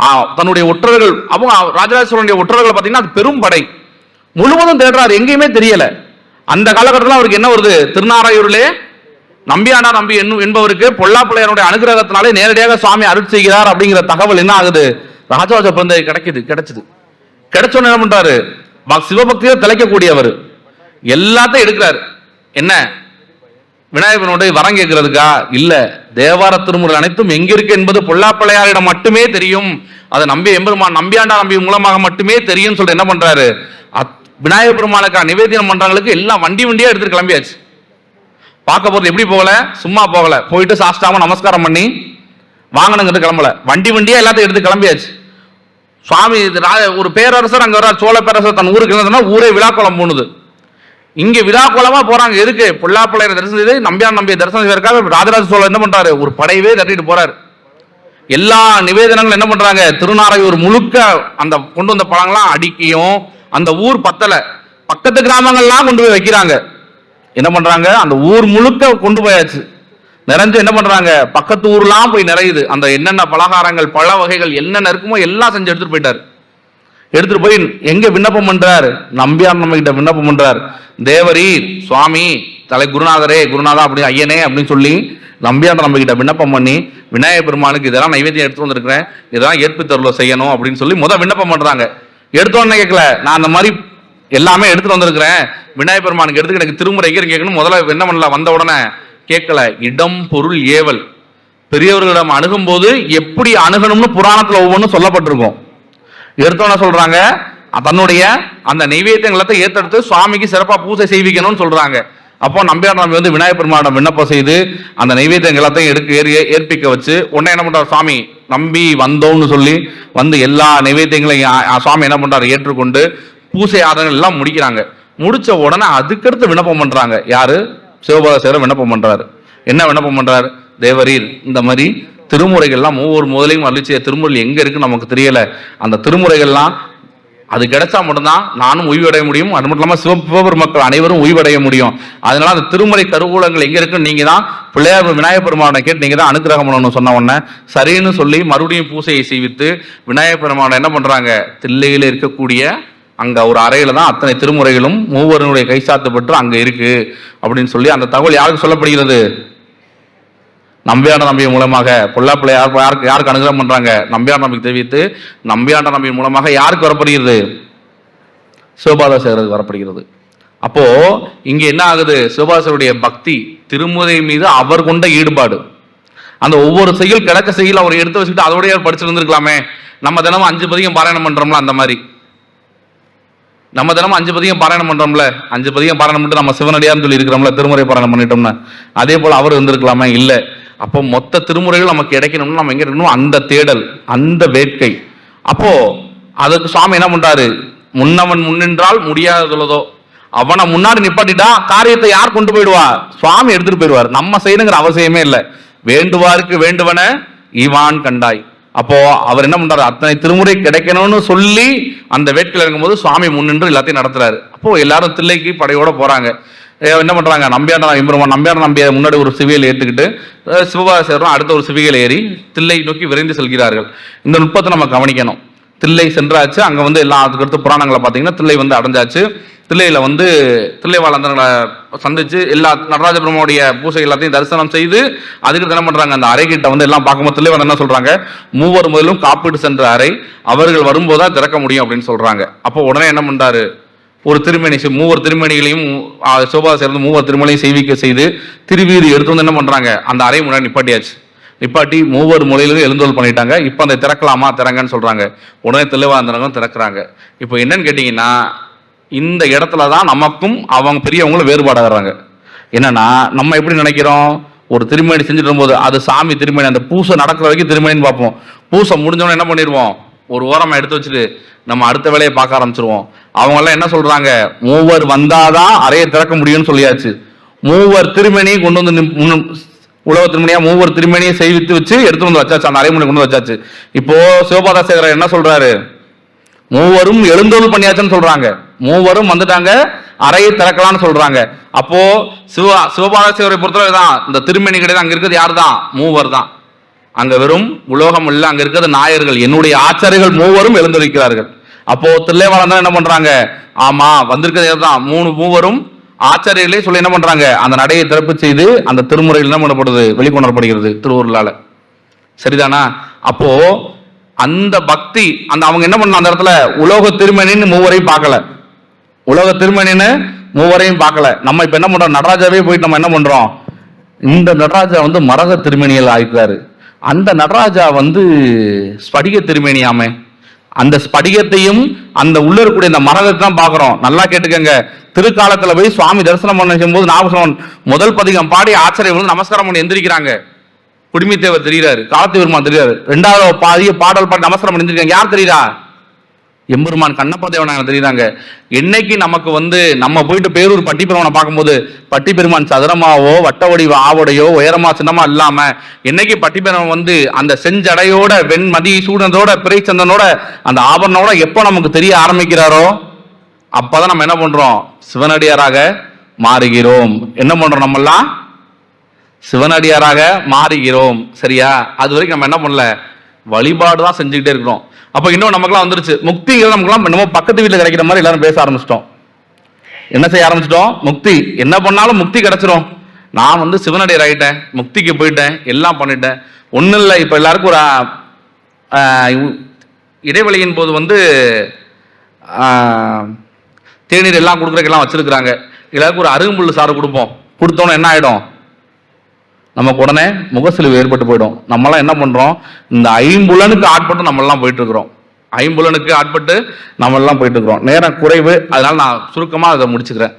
ஆ, தன்னுடைய ஒற்றர்கள் அவங்க ராஜராஜேஸ்வரனுடைய ஒற்றர்கள் பார்த்தீங்கன்னா அது பெரும் படை. முழுவதும் தேடுறாரு. எங்கேயுமே தெரியல. அந்த காலகட்டத்தில் அவருக்கு என்ன வருது? திருநாராயூர்லேயே நம்பியாண்டா நம்பி என்னும் என்பவருக்கு பொல்லாப்பிள்ளையனுடைய அனுகிரகத்தினாலே நேரடியாக சுவாமி அருள் செய்கிறார் அப்படிங்கிற தகவல் என்ன ஆகுது? ராஜராஜ பிறந்தை கிடைக்குது கிடைச்சது. கிடைச்சோன்னு என்ன பண்றாரு? சிவபக்தியை திளைக்கக்கூடியவர். எல்லாத்தையும் எடுக்கிறார். என்ன? விநாயகனுடைய வரம் கேட்கறதுக்கா? இல்ல. தேவார திருமுறை அனைத்தும் எங்க இருக்கு என்பது பொல்லாப்பிள்ளையாரிடம் மட்டுமே தெரியும். அதை நம்பி எம்பெருமான் நம்பியாண்டா நம்பி மூலமாக மட்டுமே தெரியும் சொல்லிட்டு என்ன பண்றாரு? அத்- விநாயகர் பெருமானுக்கு நிவேதனம் பண்றவங்களுக்கு எல்லாம் வண்டி வண்டியா எடுத்துட்டு கிளம்பியாச்சு. பார்க்க போகிறது எப்படி போகல? சும்மா போகல. போயிட்டு சாஸ்தாம நமஸ்காரம் பண்ணி வாங்கணுங்கிறது கிளம்பல. வண்டி வண்டியாக எல்லாத்தையும் எடுத்து கிளம்பியாச்சு. சுவாமி இது ஒரு பேரரசர் அங்கே வர்றார். சோழ பேரரசர் தன் ஊருக்கு இருந்ததுன்னா ஊரே விழாக்குளம் போணுது. இங்கே விழாக்குளமாக போகிறாங்க எதுக்கு? பொல்லாப்பிள்ளையரை தரிசனம் செய்து நம்பியார் நம்பிய தரிசனம் செய்வதற்காக ராஜராஜ சோழர் என்ன பண்ணுறாரு ஒரு படையவே தட்டிட்டு போகிறார் எல்லா நிவேதனங்களும் என்ன பண்ணுறாங்க திருநாரையூர் முழுக்க அந்த கொண்டு வந்த பழங்கள்லாம் அடிக்கியும் அந்த ஊர் பத்தலை. பக்கத்து கிராமங்கள்லாம் கொண்டு போய் வைக்கிறாங்க. என்ன பண்றாங்க? அந்த ஊர் முழுக்க கொண்டு போயாச்சு. நிறைஞ்சு என்ன பண்றாங்க? பக்கத்து ஊர்லாம் போய் நிறையுது. அந்த என்னென்ன பலகாரங்கள் பழ வகைகள் என்னென்ன இருக்குமோ எல்லாம் செஞ்சு எடுத்துட்டு போயிட்டாரு. எடுத்துட்டு போய் எங்க விண்ணப்பம் பண்றாரு? நம்பியார் நம்ம கிட்ட விண்ணப்பம் பண்றாரு. தேவரி சுவாமி தலை குருநாதரே குருநாதா அப்படி ஐயனே அப்படின்னு சொல்லி நம்பியார் நம்ம கிட்ட விண்ணப்பம் பண்ணி விநாயகர் பெருமானுக்கு இதெல்லாம் நைவேத்தியம் எடுத்து வந்திருக்கிறேன். இதெல்லாம் ஏற்பு செய்யணும் அப்படின்னு சொல்லி முத விண்ணப்பம் பண்றாங்க. எடுத்தோன்னு கேட்கல நான் அந்த மாதிரி எல்லாமே எடுத்துட்டு வந்திருக்கிறேன். விநாயகர் பெருமானுக்கு எடுத்து எனக்கு திருமுறை கேட்கணும். முதல்ல என்ன பண்ணல வந்த உடனே கேட்கல. இடம் பொருள் ஏவல். பெரியவர்களிடம் அணுகும் போது எப்படி அணுகணும்னு புராணத்தில் ஒவ்வொன்றும் சொல்லப்பட்டிருக்கும். எடுத்தோன்னு சொல்றாங்க தன்னுடைய அந்த நைவேத்தியங்களத்தை ஏற்றெடுத்து சுவாமிக்கு சிறப்பாக பூஜை செய்விக்கணும்னு சொல்றாங்க. அப்போ நம்பியார் நம்பி வந்து விநாயகர் பெருமானிடம் விண்ணப்பம் செய்து அந்த நைவேத்தியங்கள் எல்லாத்தையும் எடுக்க ஏறி ஏற்பிக்க வச்சு உடனே என்ன பண்றாரு? சுவாமி நம்பி வந்தோம்னு சொல்லி வந்து எல்லா நைவேத்தியங்களையும் சுவாமி என்ன பண்றாரு? ஏற்றுக்கொண்டு பூசை ஆதரங்கள் எல்லாம் முடிக்கிறாங்க. முடிச்ச உடனே அதுக்கடுத்து விண்ணப்பம் பண்றாங்க. யாரு? சிவபாதசேகர் விண்ணப்பம் பண்றாரு. என்ன விண்ணப்பம் பண்றாரு? தேவரீர். இந்த மாதிரி திருமுறைகள்லாம் ஒவ்வொரு முதலையும் அழிச்சிய திருமுறை எங்க இருக்குன்னு நமக்கு தெரியல. அந்த திருமுறைகள்லாம் அது கிடைச்சா மட்டும்தான் நானும் உய்வடைய முடியும். அது மட்டும் இல்லாமல் சிவபெரு மக்கள் அனைவரும் உய்வடைய முடியும். அதனால அந்த திருமுறை கருவூலங்கள் எங்க இருக்குன்னு நீங்க தான் பிள்ளையார் விநாயகப் பெருமானை கேட்டு நீங்க தான் அனுகிரகம் பண்ணணும்னு சொன்ன உடனே சரின்னு சொல்லி மறுபடியும் பூசையை செய்வித்து விநாயகப் பெருமானை என்ன பண்றாங்க? தில்லையில் இருக்கக்கூடிய அங்க ஒரு அறையில தான் அத்தனை திருமுறைகளும் மூவருடைய கைசாத்தப்பட்டு அங்க இருக்கு அப்படின்னு சொல்லி அந்த தகவல் யாருக்கு சொல்லப்படுகிறது? நம்பியாண்ட நம்பி மூலமாக பொல்லாப்பிள்ளை யார் யாருக்கு யாருக்கு அனுகிரகம் பண்றாங்க? நம்பியாண்ட நம்பிக்கை தெரிவித்து நம்பியாண்ட நம்பியின் மூலமாக யாருக்கு வரப்படுகிறது? சிவபாதாசேகருக்கு வரப்படுகிறது. அப்போ இங்க என்ன ஆகுது? சிவபாசருடைய பக்தி திருமுறை மீது அவர் கொண்ட ஈடுபாடு. அந்த ஒவ்வொரு செயல் கிடக்க செயல் அவர் எடுத்து வச்சுக்கிட்டு அதோடய படிச்சிருந்துருக்கலாமே. நம்ம தினமும் அஞ்சு பதிகம் பாராயணம் பண்றோம்ல அந்த மாதிரி. நம்ம தினமும் அஞ்சு பதிகம் பாராயணம் பண்றோம்ல அஞ்சு பதிகம் பாராயணம் பண்ணிட்டு நம்ம சிவனடியார்னு சொல்லி இருக்கிறோம்ல திருமுறை பாராயணம் பண்ணிட்டோம்னா அதே போல அவர் வந்திருக்கலாமா? இல்ல. அப்போ மொத்த திருமுறைகள் நமக்கு கிடைக்கணும்னு நம்ம எங்க இருக்கணும் அந்த தேடல் அந்த வேட்கை. அப்போ அதுக்கு சுவாமி என்ன பண்றாரு? முன்னவன் முன்னின்றால் முடியாததுள்ளதோ அவனை முன்னாடி நிப்பாட்டிட்டா காரியத்தை யார் கொண்டு போயிடுவா? சுவாமி எடுத்துட்டு போயிடுவார். நம்ம செய்யணுங்கிற அவசியமே இல்லை. வேண்டுவாருக்கு வேண்டுவன இவான் கண்டாய். அப்போ அவர் என்ன பண்றாரு? அத்தனை திருமுறை கிடைக்கணும்னு சொல்லி அந்த வேட்கையில் இருக்கும்போது சுவாமி முன்னின்று எல்லாத்தையும் நடத்துறாரு. அப்போ எல்லாரும் தில்லைக்கு படையோட போறாங்க. என்ன பண்றாங்க? நம்பியாண்ட இம்பெருமான் நம்பியாண்ட நம்பிய முன்னாடி ஒரு சிவியல் ஏற்றுக்கிட்டு அஹ் அடுத்த ஒரு சிவியல் ஏறி தில்லை நோக்கி விரைந்து செல்கிறார்கள். இந்த நுட்பத்தை நம்ம கவனிக்கணும். தில்லை சென்றாச்சு. அங்க வந்து எல்லா அதுக்கடுத்து புராணங்களை பார்த்தீங்கன்னா தில்லை வந்து அடைஞ்சாச்சு. தில்லையில வந்து தில்லை வாழ்ந்தவங்களை சந்திச்சு எல்லா நடராஜ பிரம்மோடைய பூசை எல்லாத்தையும் தரிசனம் செய்து அதுக்கு என்ன பண்றாங்க? அந்த அறை கிட்ட வந்து எல்லாம் பார்க்கும்போது தில்லைவன் என்ன சொல்றாங்க? மூவர் முதலும் காப்பீடு சென்ற அறை அவர்கள் வரும்போதா திறக்க முடியும் அப்படின்னு சொல்றாங்க. அப்போ உடனே என்ன பண்றாரு? ஒரு திருமணி மூவர் திருமணிகளையும் சோபா சேர்ந்து மூவர் திருமணியும் செய்விக்க செய்து திருவீதி எடுத்து வந்து என்ன பண்றாங்க? அந்த அறை முன்னாடி நிப்பாட்டியாச்சு. நிப்பாட்டி மூவர் மொழியிலும் எழுந்தோல் பண்ணிட்டாங்க. இப்போ அந்த திறக்கலாமா? திறங்கன்னு சொல்கிறாங்க உடனே தெளிவாந்தனங்களும் திறக்கிறாங்க. இப்போ என்னன்னு கேட்டிங்கன்னா இந்த இடத்துல தான் நமக்கும் அவங்க பெரியவங்களும் வேறுபாடாகிறாங்க என்னன்னா நம்ம எப்படி நினைக்கிறோம்? ஒரு திருமணி செஞ்சுட்டு போது அது சாமி திருமணி அந்த பூசை நடக்கிற வரைக்கும் திருமணின்னு பார்ப்போம். பூசை முடிஞ்சவொடனே என்ன பண்ணிடுவோம்? ஒரு ஓரமாக எடுத்து வச்சுட்டு நம்ம அடுத்த வேலையை பார்க்க ஆரம்பிச்சிருவோம். அவங்கெல்லாம் என்ன சொல்கிறாங்க மூவர் வந்தாதான் அறையை திறக்க முடியும்னு சொல்லியாச்சு. மூவர் திருமணி கொண்டு வந்து நிம்- உலக திருமணியா மூவர் திருமணியை செய்வித்து வச்சு எடுத்து வந்து வச்சாச்சு. அந்த அரைமணி கொண்டு வந்து வச்சாச்சு. இப்போ சிவபாதாசேகரர் என்ன சொல்றாரு? மூவரும் எழுந்தோல் பண்ணியாச்சுன்னு சொல்றாங்க. மூவரும் வந்துட்டாங்க அறையை திறக்கலாம்னு சொல்றாங்க. அப்போ சிவ சிவபாலசிவரை பொறுத்தவரை தான் இந்த திருமணி கிடையாது அங்க இருக்கிறது யார் தான் மூவர் தான். அங்க வெறும் உலோகம் இல்லை அங்க இருக்கிறது நாயர்கள். என்னுடைய ஆச்சாரியர்கள் மூவரும் எழுந்தொழிக்கிறார்கள். அப்போ தில்லைவாளன் என்ன பண்றாங்க? ஆமா வந்திருக்கிறது தான் மூணு மூவரும் ஆச்சாரியர்களே சொல்லி என்ன பண்றாங்க? அந்த நடையை திறப்பு செய்து அந்த திருமுறையில் என்ன பண்ணப்படுது? வெளிக்கொணரப்படுகிறது திருவருளால. சரிதானா? அப்போ அந்த பக்தி அந்த அவங்க என்ன பண்ண அந்த இடத்துல? உலோக திருமணின்னு மூவரையும் பார்க்கல. உலோக திருமணின்னு மூவரையும் பார்க்கல. நம்ம இப்ப என்ன பண்றோம்? நடராஜாவே போயிட்டு நம்ம என்ன பண்றோம்? இந்த நடராஜா வந்து மரக திருமணியில் ஆயிக்கிறாரு அந்த நடராஜா வந்து ஸ்படிக திருமணியாமே அந்த ஸ்படிகத்தையும் அந்த உள்ள இருக்கக்கூடிய அந்த மரகத்தை தான் பார்க்குறோம். நல்லா கேட்டுக்கங்க. திருக்காலத்தில் போய் சுவாமி தரிசனம் பண்ண போது நாகசவன் முதல் பதிகம் பாடி ஆச்சரியம் வந்து நமஸ்காரம் பண்ணி எந்திரிக்கிறாங்க. குடிமித்தேவர் தெரிகிறாரு. காலத்து பெருமான் தெரிகிறாரு. ரெண்டாவது பாதிய பாடல் பாடி நமஸ்காரம் பண்ணி எந்திரிக்கிறாங்க. யார் தெரியுதா எம்பெருமான் கண்ணப்ப தேவனாங்க தெரியுறாங்க என்னைக்கு நமக்கு வந்து நம்ம போயிட்டு பேரூர் பட்டி பெருமானை பார்க்கும்போது பட்டி பெருமான் சதுரமாவோ வட்ட வடிவ ஆவோடையோ உயரமா சின்னமா இல்லாம என்னைக்கு பட்டி பெருமான் வந்து அந்த செஞ்சடையோட வெண்மதி சூடனோட பிறைச்சந்தனோட அந்த ஆபரணோட எப்போ நமக்கு தெரிய ஆரம்பிக்கிறாரோ அப்பதான் நம்ம என்ன பண்றோம்? சிவனடியாராக மாறுகிறோம். என்ன பண்றோம் நம்மெல்லாம்? சிவனடியாராக மாறுகிறோம். சரியா? அது வரைக்கும் நம்ம என்ன பண்ணல? வழிபாடு தான் செஞ்சுக்கிட்டே இருக்கிறோம். அப்போ இன்னும் நமக்குலாம் வந்துருச்சு. முக்திங்கிறது நமக்குலாம் நம்ம பக்கத்து வீட்டில் கிடைக்கிற மாதிரி எல்லாரும் பேச ஆரம்பிச்சிட்டோம். என்ன செய்ய ஆரம்பிச்சிட்டோம்? முக்தி. என்ன பண்ணாலும் முக்தி கிடைச்சிரும். நான் வந்து சிவனடையர் ஆகிட்டேன் முக்திக்கு போயிட்டேன். எல்லாம் பண்ணிட்டேன். ஒன்றும் இல்லை. இப்போ எல்லாருக்கும் ஒரு இடைவெளியின் போது வந்து தேநீர் எல்லாம் கொடுக்குறதுக்கெல்லாம் வச்சுருக்குறாங்க. எல்லாருக்கும் ஒரு அருகம்புல் சாறு கொடுப்போம். கொடுத்தோன்னே என்ன ஆகிடும் நமக்கு உடனே முகசிலிவு ஏற்பட்டு போயிடும். நம்மளாம் என்ன பண்றோம்? இந்த ஐம்புலனுக்கு ஆட்பட்டு நம்மளாம் போயிட்டு இருக்கிறோம் ஐம்புலனுக்கு ஆட்பட்டு நம்மளாம் போயிட்டு இருக்கிறோம் நேரம் குறைவு. அதனால நான் சுருக்கமா அதை முடிச்சுக்கிறேன்.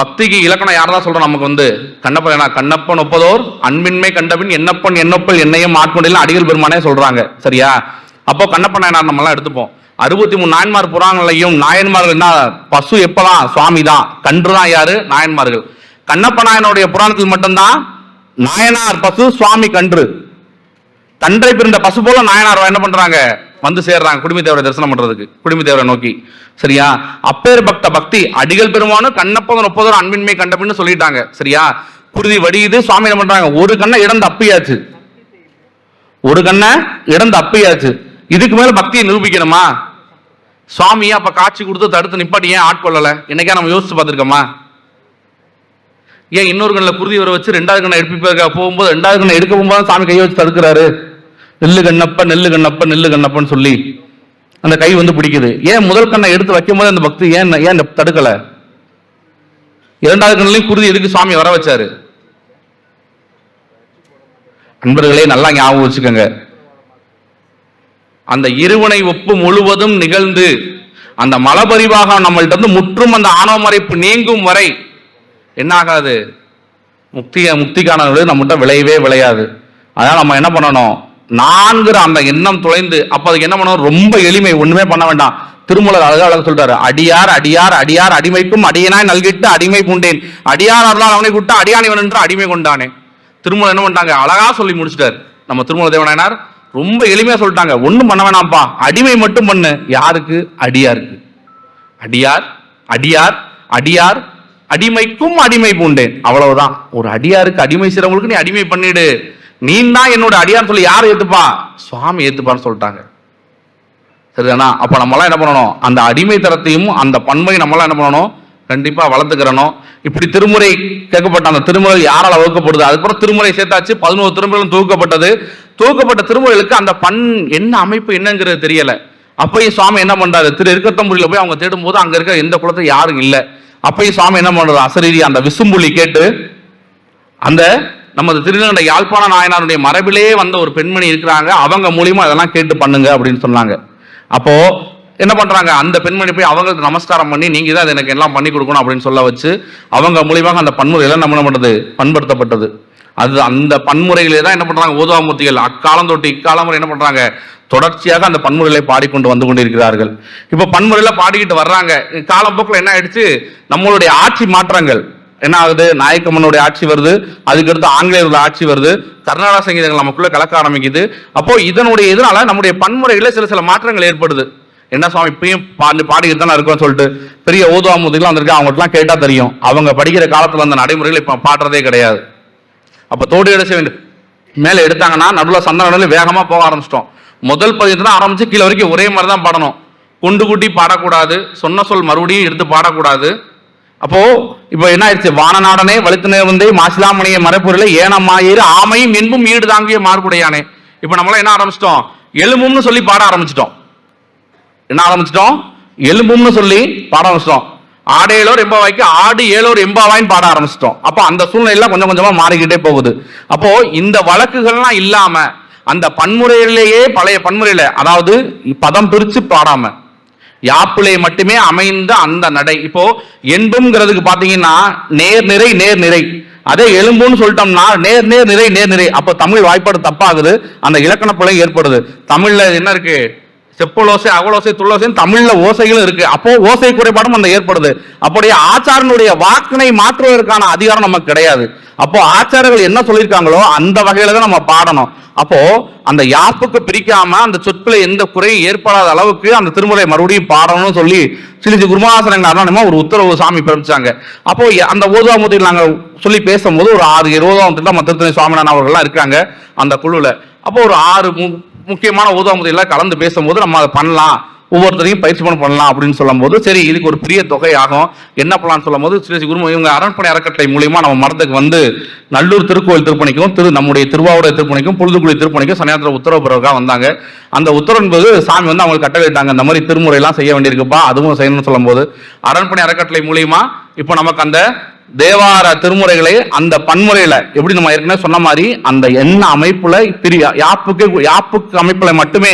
பக்திக்கு இலக்கணம் யாரதான் சொல்றோம் நமக்கு வந்து? கண்ணப்பன் என்ன கண்ணப்பன் ஒப்பதோர் அன்பின்மை கண்டபின் என்னப்பன் என்னப்பல் என்னையும் ஆட்கொண்டில் அடிகள் பெருமானே சொல்றாங்க. சரியா? அப்போ கண்ணப்பன் நாயனார் நம்மலாம் எடுத்துப்போம். அறுபத்தி மூணு நாயன்மார் புறாங்களையும் நாயன்மார்கள் என்ன பசு எப்பதான் சுவாமி தான் கன்று தான் யாரு? நாயன்மார்கள். கண்ணப்ப நாயனுடைய புராணத்தில் மட்டும்தான் நாயனார் பசு சுவாமி கன்று. கன்றை பிறந்த பசு போல நாயனார் என்ன பண்றாங்க? வந்து சேர்றாங்க. குடுமி தேவரை தரிசனம் பண்றதுக்கு. குடும்பத்தேவரை தேவரை நோக்கி. சரியா? அப்பேர் பக்த பக்தி அடிகள் பெருமானும் கண்ணப்பதன் ஒப்பதோர் அன்பின்மை கண்டபின்னு சொல்லிட்டாங்க. சரியா? குருதி வடியுது. சுவாமி என்ன பண்றாங்க? ஒரு கண்ணை இழந்து அப்பியாச்சு ஒரு கண்ணை இழந்து அப்பியாச்சு இதுக்கு மேல பக்தியை நிரூபிக்கணுமா? சுவாமியை அப்ப காட்சி கொடுத்து தடுத்து நிப்பாட்டி ஏன் ஆட்கொள்ளல? என்னைக்கா நம்ம யோசிச்சு பார்த்திருக்கோமா? ஏன் இன்னொரு கண்ணில் குருதி வர வச்சு ரெண்டாவது கண்ணை எடுப்பிப்ப போகும்போது ரெண்டாவது கண்ணை எடுக்க போகும்போது சாமி கையை வச்சு தடுக்கிறாரு. நெல்லு கண்ணப்ப நெல்லு கண்ணப்ப நெல்லு கண்ணப்பன்னு சொல்லி அந்த கை வந்து பிடிக்குது. ஏன் முதல் கண்ணை எடுத்து வைக்கும் போது அந்த பக்தி ஏன் ஏன் தடுக்கல? இரண்டாவது கண்ணிலையும் குருதி எதுக்கு சுவாமி வர வச்சாரு? அன்பர்களே நல்லா ஞாபகம் வச்சுக்கோங்க. அந்த இருவனை ஒப்பு முழுவதும் நிகழ்ந்து அந்த மலபரிவாகம் நம்மள்ட்ட இருந்து முற்றும் அந்த ஆணவ மறைப்பு நீங்கும் வரை என்னாகாது? முக்தி முக்திக்கான விளைவு நம்மகிட்ட விளையவே விளையாது. அதனால் நம்ம என்ன பண்ணணும்? நான்கிற அந்த எண்ணம் தொலைந்து அப்போ அதுக்கு என்ன பண்ணணும்? ரொம்ப எளிமை ஒன்றுமே பண்ண வேண்டாம். திருமலர் அழகா அழகு சொல்றாரு அடியார் அடியார் அடியார் அடிமைக்கும் அடியனாய் நல்கிட்டு அடிமை பூண்டேன். அடியார் அருளால் அவனை கூட்ட அடியானிவன் என்று அடிமை கொண்டானே. திருமலை என்ன பண்ணிட்டாங்க? அழகா சொல்லி முடிச்சிட்டாரு. நம்ம திருமல தேவனாயனார் ரொம்ப எளிமையா சொல்லிட்டாங்க. ஒன்றும் பண்ண வேணாம்ப்பா. அடிமை மட்டும் பண்ணு. யாருக்கு? அடியாருக்கு. அடியார் அடியார் அடியார் அடிமைக்கும் அடிமை பூண்டேன். அவ்வளவுதான். ஒரு அடியாருக்கு அடிமை செய்றவங்களுக்கு நீ அடிமை பண்ணிடு. நீ தான் என்னோட அடியார் சொல்லி யார் ஏத்துப்பா? சுவாமி ஏத்துப்பான்னு சொல்லிட்டாங்க. சரிதானா? அப்ப நம்மளாம் என்ன பண்ணணும்? அந்த அடிமை தரத்தையும் அந்த பண்பை நம்மளாம் என்ன பண்ணணும்? கண்டிப்பா வளர்த்துக்கிறணும். இப்படி திருமுறை கேட்கப்பட்ட அந்த திருமுறை யாரால் வகுக்கப்படுது? அதுக்கப்புறம் திருமுறை சேர்த்தாச்சு. பதினோரு திருமுறைகளும் தூக்கப்பட்டது தூக்கப்பட்ட திருமுறைகளுக்கு அந்த பண் என்ன அமைப்பு என்னங்கிறது தெரியல. அப்பயும் சுவாமி என்ன பண்றாரு? திரு இருக்கத்தம்புரியில போய் அவங்க தேடும் போது அங்க இருக்க எந்த குலத்தை யாரும் இல்லை. அப்பயும் சுவாமி என்ன பண்றது அசரீரி அந்த விசும்புலி கேட்டு அந்த நமது திருநங்கை யாழ்ப்பாண நாயனாருடைய மரபிலே வந்த ஒரு பெண்மணி இருக்கிறாங்க அவங்க மூலியமா அதெல்லாம் கேட்டு பண்ணுங்க அப்படின்னு சொன்னாங்க. அப்போ என்ன பண்றாங்க? அந்த பெண்மணி போய் அவங்களுக்கு நமஸ்காரம் பண்ணி நீங்க தான் எனக்கு எல்லாம் பண்ணி கொடுக்கணும் அப்படின்னு சொல்ல வச்சு அவங்க மூலியமாக அந்த பன்முறையெல்லாம் நம்ம என்ன பண்றது? பண்படுத்தப்பட்டது. அது அந்த பன்முறையிலே தான் என்ன பண்றாங்க ஓதுவாமூர்த்திகள். அக்காலம் தொட்டு இக்காலம் என்ன பண்றாங்க தொடர்ச்சியாக அந்த பன்முறைகளை பாடிக்கொண்டு வந்து கொண்டிருக்கிறார்கள். இப்போ பன்முறையில பாடிக்கிட்டு வர்றாங்க. காலப்போக்கில் என்ன ஆயிடுச்சு? நம்மளுடைய ஆட்சி மாற்றங்கள். என்ன ஆகுது? நாயக்கம்மனுடைய ஆட்சி வருது. அதுக்கடுத்து ஆங்கிலேயர்களோட ஆட்சி வருது. கர்நாடக சங்கீதங்கள் நமக்குள்ள கலக்க ஆரம்பிக்குது. அப்போ இதனுடைய இதனால நம்முடைய பன்முறைகளில் சில சில மாற்றங்கள் ஏற்படுது. என்ன சுவாமி இப்பயும் பாடி பாடிக்கிட்டு தானே இருக்கோம்னு சொல்லிட்டு பெரிய ஓதுவாமுதிகளாம் வந்திருக்கு. அவங்கள்ட்டலாம் கேட்டா தெரியும். அவங்க படிக்கிற காலத்துல அந்த நடைமுறைகள் இப்ப பாடுறதே கிடையாது. அப்போ தோடு எடுக்க வேண்டும் மேலே எடுத்தாங்கன்னா நடுவில் சந்தன நடுவில் வேகமாக போக ஆரம்பிச்சிட்டோம். முதல் பதியத்துல தான் ஆரம்பிச்சு கீழே வரைக்கும் ஒரே மாதிரி தான் பாடணும். குண்டு குட்டி பாடக்கூடாது. சொன்ன சொல் மறுபடியும் எடுத்து பாடக்கூடாது. அப்போ இப்போ என்ன ஆயிடுச்சு? வானநாடனே வலுத்து வந்தே மாசிலாமணிய மரப்பொருளை ஏனமாயிரு ஆமையும் என்பும் ஈடு தாங்கிய மார்புடையானே. இப்போ நம்மளாம் என்ன ஆரம்பிச்சிட்டோம்? எலும்பும்னு சொல்லி பாட ஆரம்பிச்சிட்டோம். என்ன ஆரம்பிச்சிட்டோம்? எலும்பும்னு சொல்லி பாட ஆரம்பிச்சிட்டோம். ஆடேலோர் எம்பாவாய்க்கு ஆடு ஏழோர் எம்பாவாய்ன்னு பாட ஆரம்பிச்சிட்டோம். அப்போ அந்த சூழ்நிலையெல்லாம் கொஞ்சம் கொஞ்சமாக மாறிக்கிட்டே போகுது. அப்போ இந்த வழக்குகள்லாம் இல்லாம அந்த பன்முறையிலேயே பழைய பன்முறையில அதாவது பதம் பிரிச்சு பாடாம யாப்பிலே மட்டுமே அமைந்த அந்த நடை. இப்போ என்புங்கிறதுக்கு பாத்தீங்கன்னா நேர் நிறை நேர் நிறை. அதே எலும்புன்னு சொல்லிட்டோம்னா நேர் நேர் நிறை நேர் நிறை. அப்போ தமிழ் வாய்ப்பாடு தப்பாகுது. அந்த இலக்கண பிழை ஏற்படுது. தமிழ்ல என்ன இருக்கு? செப்பலோசை அகலோசை துள்ளோசை தமிழ்ல ஓசைகளும் இருக்கு. அப்போ ஓசை குறைபாடும் அந்த ஏற்படுது. அப்படியே ஆச்சாரனுடைய வாக்கினை மாற்றுவதற்கான அதிகாரம் நமக்கு கிடையாது. அப்போ ஆச்சாரர்கள் என்ன சொல்லியிருக்காங்களோ அந்த வகையில தான் நம்ம பாடணும். அப்போ அந்த யாப்புக்கு பிரிக்காம அந்த சொற்களை எந்த குறையும் ஏற்படாத அளவுக்கு அந்த திருமுறை மறுபடியும் பாடணும்னு சொல்லி சிறிது குருமாசனங்கள் அருணமா ஒரு உத்தரவு சாமி பிறப்பிச்சாங்க. அப்போ அந்த அந்த ஓதுவாமூர்த்திகள் நாங்கள் சொல்லி பேசும்போது ஒரு ஆறு இருபதாம் நம்ம திருத்தணி சுவாமிநாதன் அவர்கள்லாம் இருக்காங்க அந்த குழுல. அப்போ ஒரு ஆறு முக்கியமான ஓதுவாமூர்த்திகள் கலந்து பேசும்போது நம்ம அதை பண்ணலாம். ஒவ்வொருத்தரையும் பயிற்சி பண்ண பண்ணலாம் அப்படின்னு சொல்லும்போது சரி இதுக்கு ஒரு பெரிய தொகை ஆகும் என்ன பண்ணலாம்னு சொல்லும்போது ஸ்ரீ குரும இவங்க அரண்மனை அறக்கட்டளை மூலியமா நம்ம மரத்துக்கு வந்து நல்லூர் திருக்கோயில் திருப்பணிக்கும் திரு நம்முடைய திருவாவூர் திருப்பணிக்கும் புழுதுக்குழி திருப்பணிக்கும் சனியாத்திர உத்தரவு பெறவர்களாக வந்தாங்க. அந்த உத்தரவு என்பது சாமி வந்து அவங்களுக்கு கட்டளையிட்டாங்க இந்த மாதிரி திருமுறையெல்லாம் செய்ய வேண்டியிருக்குப்பா அதுவும் செய்யணும்னு சொல்லும்போது அரண்மனை அறக்கட்டளை மூலியமா இப்போ நமக்கு அந்த தேவார திருமுறைகளை அந்த பன்முறையில எப்படி நம்ம ஏற்கனவே சொன்ன மாதிரி அந்த எண்ண அமைப்புல பிரி யாப்புக்கு யாப்புக்கு அமைப்புல மட்டுமே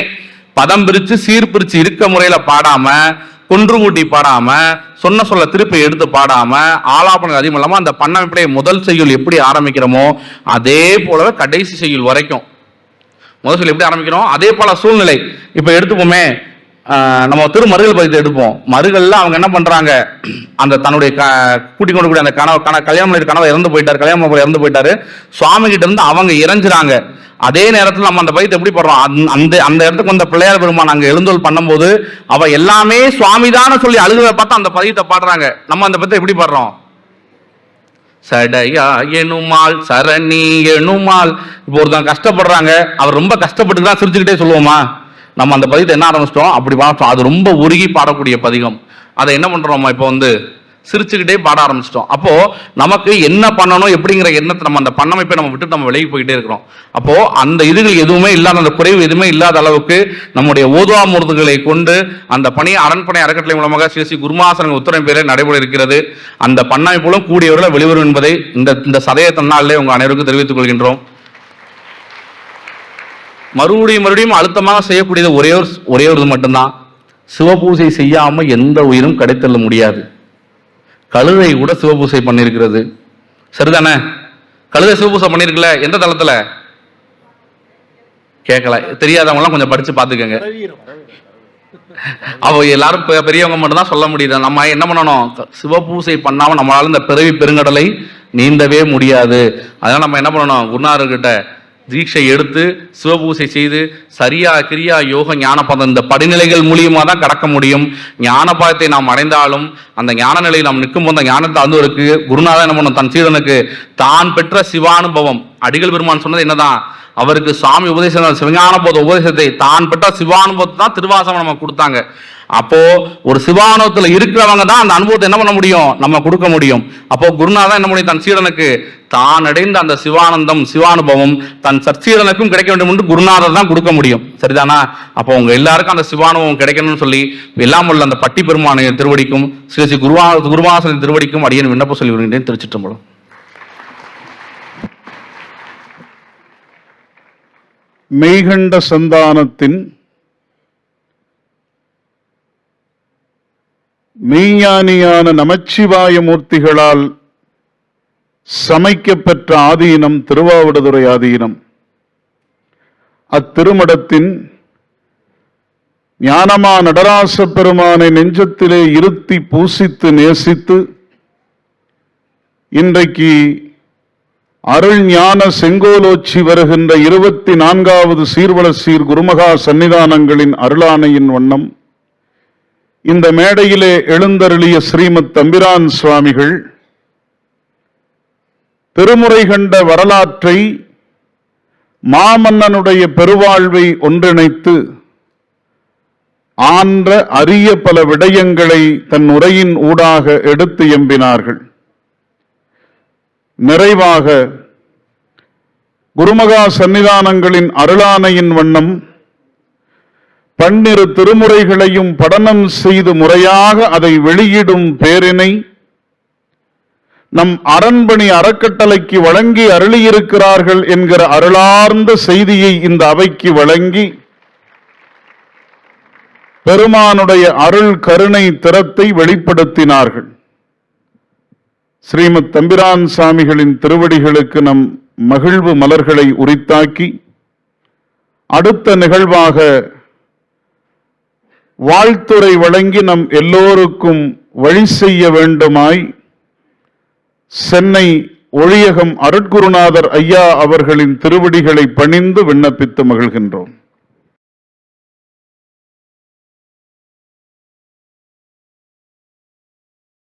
பதம் பிரிச்சு சீர் பிரிச்சு இருக்க முறையில பாடாம கொன்று கூட்டி பாடாம சொன்ன சொல்ல திருப்பி எடுத்து பாடாம ஆலாபனம் அதிகம் இல்லாம அந்த பண்ணமைப்புடைய முதல் செய்யுள் எப்படி ஆரம்பிக்கிறோமோ அதே போலவே கடைசி செய்யுள் வரைக்கும். முதல் சொல்லி எப்படி ஆரம்பிக்கிறோம் அதே போல சூழ்நிலை. இப்போ எடுத்துப்போமே நம்ம திரு மருகல் பதித்தை எடுப்போம். மருகல்ல அவங்க என்ன பண்றாங்க? அந்த தன்னுடைய க கூட்டி கொண்டு கூடிய அந்த கனவு கன கல்யாணம் கனவை இறந்து போயிட்டார் கல்யாணம் இறந்து போயிட்டாரு. சுவாமி கிட்ட இருந்து அவங்க இறஞ்சுறாங்க. அதே நேரத்தில் நம்ம அந்த பயத்தை எப்படி படுறோம்? அந்த- அந்த அந்த இடத்துக்கு வந்த பிள்ளையார் பெருமான் அங்கே எழுந்தோல் பண்ணும்போது அவ எல்லாமே சுவாமிதான சொல்லி அழுகிறத பார்த்தா அந்த பதியத்தை பாடுறாங்க. நம்ம அந்த பயத்தை எப்படி பாடுறோம்? சடையா எனுமாள் சரணி எனுமாள் இப்போ ஒருத்தன் கஷ்டப்படுறாங்க. அவர் ரொம்ப கஷ்டப்பட்டு தான் சிரிச்சுக்கிட்டே சொல்லுவோமா? நம்ம அந்த பதிகத்தை என்ன ஆரம்பிச்சிட்டோம்? அப்படி பார்த்தோம் அது ரொம்ப உருகி பாடக்கூடிய பதிகம். அதை என்ன பண்றோமா இப்போ வந்து? சிரிச்சுக்கிட்டே பாட ஆரம்பிச்சிட்டோம். அப்போ நமக்கு என்ன பண்ணணும் எப்படிங்கிற எண்ணத்தை நம்ம அந்த பண்ணமைப்பை நம்ம விட்டு நம்ம விலகி போயிட்டே இருக்கிறோம். அப்போ அந்த இதுகள் எதுவுமே இல்லாத அந்த குறைவு எதுவுமே இல்லாத அளவுக்கு நம்முடைய ஓதுவாமூர்த்துகளை கொண்டு அந்த பணி அரண்பனை அறக்கட்டளை மூலமாக ஸ்ரீ ஸ்ரீ குருமாசன உத்தரவு பேரில் நடைபெற இருக்கிறது. அந்த பண்ணமைப்புகளும் கூடியவர்கள் வெளிவரும் என்பதை இந்த இந்த சதய தன்னாலே உங்க அனைவருக்கும் தெரிவித்துக் கொள்கின்றோம். மறுபடியும் மறுபடியும் அழுத்தமாக செய்யக்கூடியது ஒரே ஒரு ஒரே ஒரு இது மட்டும்தான். சிவபூஜை செய்யாம எந்த உயிரும் கிடைத்தள்ள முடியாது. கழுதை கூட சிவபூசை பண்ணியிருக்கிறது சரிதானே? கழுதை சிவபூசை பண்ணியிருக்குல்ல எந்த தளத்துல? கேட்கல தெரியாதவங்களாம் கொஞ்சம் படிச்சு பார்த்துக்கோங்க. அவ எல்லாரும் பெரியவங்க மட்டும்தான் சொல்ல முடியுது. நம்ம என்ன பண்ணணும்? சிவபூசை பண்ணாம நம்மளால இந்த பிறவி பெருங்கடலை நீந்தவே முடியாது. அதனால நம்ம என்ன பண்ணணும்? குருநாதர்கிட்ட தீட்சை எடுத்து சிவபூசை செய்து சரியா கிரியா யோக ஞானபாதம் இந்த படிநிலைகள் மூலியமாக தான் கடக்க முடியும். ஞானபாதத்தை நாம் அடைந்தாலும் அந்த ஞான நிலையில் நாம் நிற்கும் போது அந்த ஞானத்தை அந்தவருக்கு குருநாதன் என்ன பண்ணும்? தன் சீடனுக்கு தான் பெற்ற சிவானுபவம். அடிகள் பெருமான் சொன்னது என்னதான்? அவருக்கு சுவாமி உபதேசம் சிவஞான போத உபதேசத்தை தான் பெற்ற சிவானுபவத்தை தான் திருவாசகம் நம்ம கொடுத்தாங்க. அப்போ ஒரு சிவானுபவத்துல இருக்கிறவங்க தான் அந்த அனுபவத்தை என்ன பண்ண முடியும்? நம்ம கொடுக்க முடியும். அப்போ குருநாதன் என்ன முடியும் தன் சீடனுக்கு தான் அடைந்த அந்த சிவானந்தம் சிவானுபவம் தன் சற்சீடனுக்கும் கிடைக்க வேண்டும் என்று குருநாதர் தான் கொடுக்க முடியும். சரிதானா? அப்போ உங்க எல்லாருக்கும் அந்த சிவானுபவம் கிடைக்கணும்னு சொல்லி எல்லாம் உள்ள அந்த பட்டி பெருமான திருவடிக்கும் ஸ்ரீ ஸ்ரீ குருவா குருவாசனின் திருவடிக்கும் அடியன் விண்ணப்பம் சொல்லி வருகின்றேன். திருச்சிற்றம்பலம். மெய்கண்ட சந்தானத்தின் மெய்ஞானியான நமச்சிவாய மூர்த்திகளால் சமைக்கப்பெற்ற ஆதீனம் திருவாவடுதுறை ஆதீனம் அத்திருமடத்தின் ஞானமா நடராச பெருமானை நெஞ்சத்திலே இருத்தி பூசித்து நேசித்து இன்றைக்கு அருள் ஞான செங்கோலோச்சி வருகின்ற இருபத்தி நான்காவது சீர்வள சீர் குருமகா சன்னிதானங்களின் அருளானையின் வண்ணம் இந்த மேடையிலே எழுந்தருளிய ஸ்ரீமத் தம்பிரான் சுவாமிகள் திருமுறை கண்ட வரலாற்றை மாமன்னனுடைய பெருவாழ்வை ஒன்றிணைத்து ஆன்ற அரிய பல விடயங்களை தன் உரையின் ஊடாக எடுத்து எம்பினார்கள். நிறைவாக குருமகா சன்னிதானங்களின் அருளானையின் வண்ணம் பன்னிரு திருமுறைகளையும் படனம் செய்து முறையாக அதை வெளியிடும் பேரினை நம் அரண்பணி அறக்கட்டளைக்கு வழங்கி அருளியிருக்கிறார்கள் என்கிற அருளார்ந்த செய்தியை இந்த அவைக்கு வழங்கி பெருமானுடைய அருள் கருணை திறத்தை வெளிப்படுத்தினார்கள். ஸ்ரீமத் தம்பிரான் சாமிகளின் திருவடிகளுக்கு நம் மகிழ்வு மலர்களை உரித்தாக்கி அடுத்த நிகழ்வாக வாழ்த்துரை வழங்கி நம் எல்லோருக்கும் வழி செய்ய வேண்டுமாய் சென்னை ஒழியகம் அருட்குருநாதர் ஐயா அவர்களின் திருவடிகளை பணிந்து விண்ணப்பித்து மகிழ்கின்றோம்.